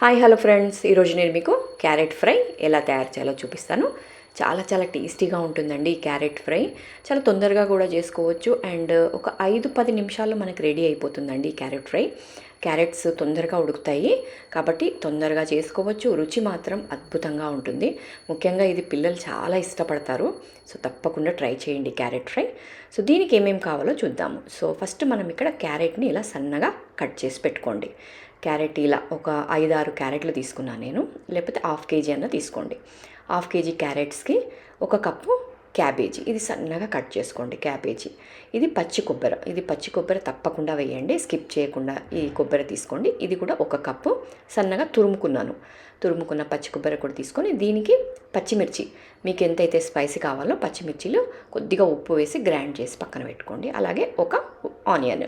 Hi hello friends. ఈరోజు నేను మీకు క్యారెట్ ఫ్రై ఎలా తయారు చేయాలో చూపిస్తాను. చాలా చాలా టేస్టీగా ఉంటుందండి ఈ క్యారెట్ ఫ్రై. చాలా తొందరగా కూడా చేసుకోవచ్చు. అండ్ ఒక ఐదు పది నిమిషాల్లో మనకి రెడీ అయిపోతుందండి ఈ క్యారెట్ ఫ్రై. క్యారెట్స్ తొందరగా ఉడుకుతాయి. కాబట్టి తొందరగా చేసుకోవచ్చు. రుచి మాత్రం అద్భుతంగా ఉంటుంది. ముఖ్యంగా ఇది పిల్లలు చాలా ఇష్టపడతారు. సో తప్పకుండా ట్రై చేయండి క్యారెట్ ఫ్రై. సో దీనికి ఏమేమి కావాలో చూద్దాము. సో ఫస్ట్ మనం ఇక్కడ క్యారెట్ని ఇలా సన్నగా కట్ చేసి పెట్టుకోండి. క్యారెట్ ఇలా ఒక ఐదు ఆరు క్యారెట్లు తీసుకున్నాను నేను. లేకపోతే హాఫ్ కేజీ అన్న తీసుకోండి. హాఫ్ కేజీ క్యారెట్స్కి ఒక కప్పు క్యాబేజీ. ఇది సన్నగా కట్ చేసుకోండి క్యాబేజీ. ఇది పచ్చి కొబ్బరి. ఇది పచ్చి కొబ్బరి తప్పకుండా వేయండి. స్కిప్ చేయకుండా ఈ కొబ్బరి తీసుకోండి. ఇది కూడా ఒక కప్పు. సన్నగా తురుముకున్నాను. తురుముకున్న పచ్చి కొబ్బరి కూడా తీసుకొని దీనికి పచ్చిమిర్చి. మీకు ఎంతైతే స్పైసీ కావాలో పచ్చిమిర్చిలు కొద్దిగా ఉప్పు వేసి గ్రైండ్ చేసి పక్కన పెట్టుకోండి. అలాగే ఒక ఆనియన్.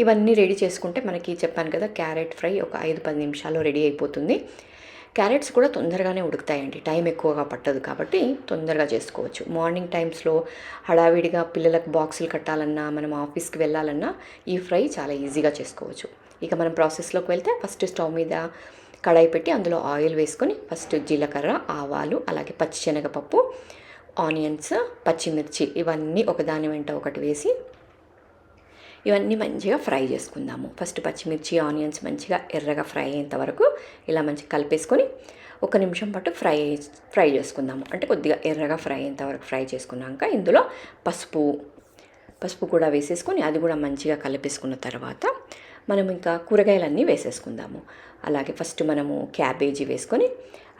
ఇవన్నీ రెడీ చేసుకుంటే మనకి చెప్పాను కదా క్యారెట్ ఫ్రై ఒక ఐదు పది నిమిషాల్లో రెడీ అయిపోతుంది. క్యారెట్స్ కూడా తొందరగానే ఉడుకుతాయండి. టైం ఎక్కువగా పట్టదు కాబట్టి తొందరగా చేసుకోవచ్చు. మార్నింగ్ టైమ్స్లో హడావిడిగా పిల్లలకు బాక్సులు కట్టాలన్నా మనం ఆఫీస్కి వెళ్ళాలన్నా ఈ ఫ్రై చాలా ఈజీగా చేసుకోవచ్చు. ఇక మనం ప్రాసెస్లోకి వెళ్తే ఫస్ట్ స్టవ్ మీద కడాయి పెట్టి అందులో ఆయిల్ వేసుకొని ఫస్ట్ జీలకర్ర ఆవాలు అలాగే పచ్చిశనగపప్పు ఆనియన్స్ పచ్చిమిర్చి ఇవన్నీ ఒకదాని వెంట ఒకటి వేసి ఇవన్నీ మంచిగా ఫ్రై చేసుకుందాము. ఫస్ట్ పచ్చిమిర్చి ఆనియన్స్ మంచిగా ఎర్రగా ఫ్రై అయ్యేంత వరకు ఇలా మంచిగా కలిపేసుకొని ఒక నిమిషం పాటు ఫ్రై ఫ్రై చేసుకుందాము. అంటే కొద్దిగా ఎర్రగా ఫ్రై అయ్యేంత వరకు ఫ్రై చేసుకున్నాక ఇందులో పసుపు పసుపు కూడా వేసేసుకొని అది కూడా మంచిగా కలిపేసుకున్న తర్వాత మనం ఇంకా కూరగాయలన్నీ వేసేసుకుందాము. అలాగే ఫస్ట్ మనము క్యాబేజీ వేసుకొని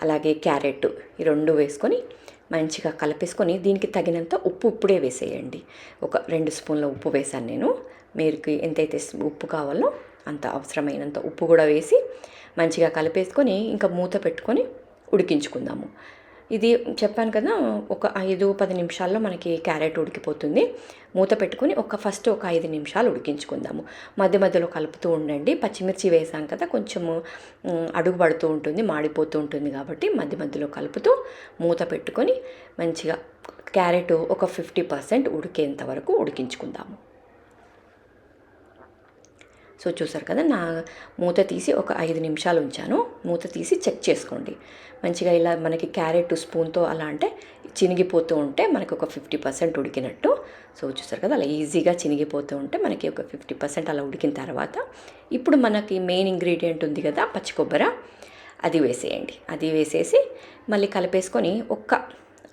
అలాగే క్యారెట్ ఈ రెండు వేసుకొని మంచిగా కలిపేసుకొని దీనికి తగినంత ఉప్పు ఇప్పుడే వేసేయండి. ఒక రెండు స్పూన్ల ఉప్పు వేసాను నేను. మీకు ఎంతైతే ఉప్పు కావాలో అంత అవసరమైనంత ఉప్పు కూడా వేసి మంచిగా కలిపేసుకొని ఇంకా మూత పెట్టుకొని ఉడికించుకుందాము. ఇది చెప్పాను కదా ఒక ఐదు పది నిమిషాల్లో మనకి క్యారెట్ ఉడికిపోతుంది. మూత పెట్టుకొని ఒక ఫస్ట్ ఒక ఐదు నిమిషాలు ఉడికించుకుందాము. మధ్య మధ్యలో కలుపుతూ ఉండండి. పచ్చిమిర్చి వేసాం కదా కొంచెము అడుగు పడుతూ ఉంటుంది మాడిపోతూ ఉంటుంది కాబట్టి మధ్య మధ్యలో కలుపుతూ మూత పెట్టుకొని మంచిగా క్యారెట్ ఒక ఫిఫ్టీ పర్సెంట్ ఉడికేంత వరకు ఉడికించుకుందాము. సో చూసారు కదా నా మూత తీసి ఒక ఐదు నిమిషాలు ఉంచాను. మూత తీసి చెక్ చేసుకోండి. మంచిగా ఇలా మనకి క్యారెట్ స్పూన్తో అలా అంటే చినిగిపోతూ ఉంటే మనకి ఒక ఫిఫ్టీ పర్సెంట్ ఉడికినట్టు. సో చూసారు కదా అలా ఈజీగా చినిగిపోతూ ఉంటే మనకి ఒక ఫిఫ్టీ పర్సెంట్ అలా ఉడికిన తర్వాత ఇప్పుడు మనకి మెయిన్ ఇంగ్రీడియంట్ ఉంది కదా పచ్చి కొబ్బరి. అది వేసేయండి. అది వేసేసి మళ్ళీ కలిపేసుకొని ఒక్క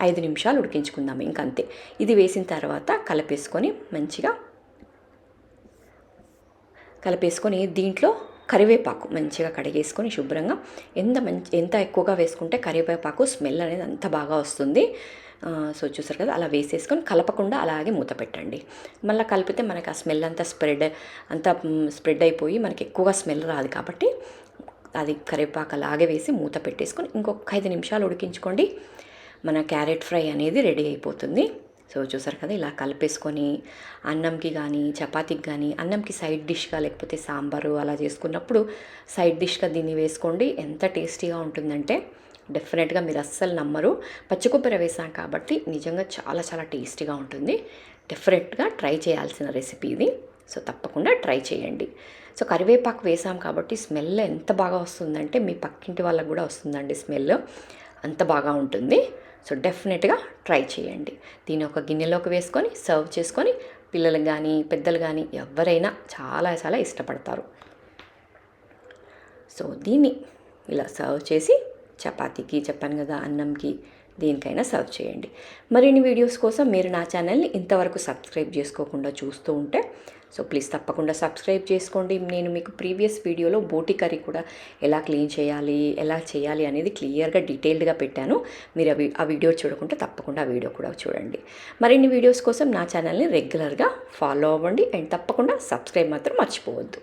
ఐదు నిమిషాలు ఉడికించుకుందాము ఇంకంతే. ఇది వేసిన తర్వాత కలిపేసుకొని మంచిగా కలిపేసుకొని దీంట్లో కరివేపాకు మంచిగా కడిగేసుకొని శుభ్రంగా ఎంత మంచి ఎంత ఎక్కువగా వేసుకుంటే కరివేపాకు స్మెల్ అనేది అంత బాగా వస్తుంది. సో చూసారు కదా అలా వేసేసుకొని కలపకుండా అలాగే మూత పెట్టండి. మళ్ళీ కలిపితే మనకి ఆ స్మెల్ అంతా స్ప్రెడ్ అంతా స్ప్రెడ్ అయిపోయి మనకి ఎక్కువగా స్మెల్ రాదు కాబట్టి అది కరివేపాకు అలాగే వేసి మూత పెట్టేసుకొని ఇంకొక ఐదు నిమిషాలు ఉడికించుకోండి. మన క్యారెట్ ఫ్రై అనేది రెడీ అయిపోతుంది. సో చూసారు కదా ఇలా కలిపేసుకొని అన్నంకి కానీ చపాతీకి కానీ అన్నంకి సైడ్ డిష్గా లేకపోతే సాంబారు అలా చేసుకున్నప్పుడు సైడ్ డిష్గా దీన్ని వేసుకోండి. ఎంత టేస్టీగా ఉంటుందంటే డెఫినెట్గా మీరు అస్సలు నమ్మరు. పచ్చి కొబ్బరి వేసాం కాబట్టి నిజంగా చాలా చాలా టేస్టీగా ఉంటుంది. డెఫినెట్గా ట్రై చేయాల్సిన రెసిపీ ఇది. సో తప్పకుండా ట్రై చేయండి. సో కరివేపాకు వేసాం కాబట్టి స్మెల్ ఎంత బాగా వస్తుందంటే మీ పక్కింటి వాళ్ళకు కూడా వస్తుందండి స్మెల్. అంత బాగా ఉంటుంది. సో డెఫినెట్గా ట్రై చేయండి. దీన్ని ఒక గిన్నెలోకి వేసుకొని సర్వ్ చేసుకొని పిల్లలు కానీ పెద్దలు కానీ ఎవరైనా చాలా చాలా ఇష్టపడతారు. సో దీన్ని ఇలా సర్వ్ చేసి చపాతీకి చెప్పాను కదా అన్నంకి దేనికైనా సర్వ్ చేయండి. మరిన్ని వీడియోస్ కోసం మీరు నా ఛానల్ని ఇంతవరకు సబ్స్క్రైబ్ చేసుకోకుండా చూస్తూ ఉంటే సో ప్లీజ్ తప్పకుండా సబ్స్క్రైబ్ చేసుకోండి. నేను మీకు ప్రీవియస్ వీడియోలో బోటి కర్రీ కూడా ఎలా క్లీన్ చేయాలి ఎలా చేయాలి అనేది క్లియర్గా డీటెయిల్డ్గా పెట్టాను. మీరు అవి ఆ వీడియో చూడకుండా తప్పకుండా ఆ వీడియో కూడా చూడండి. మరిన్ని వీడియోస్ కోసం నా ఛానల్ని రెగ్యులర్గా ఫాలో అవ్వండి అండ్ తప్పకుండా సబ్స్క్రైబ్ మాత్రం మర్చిపోవద్దు.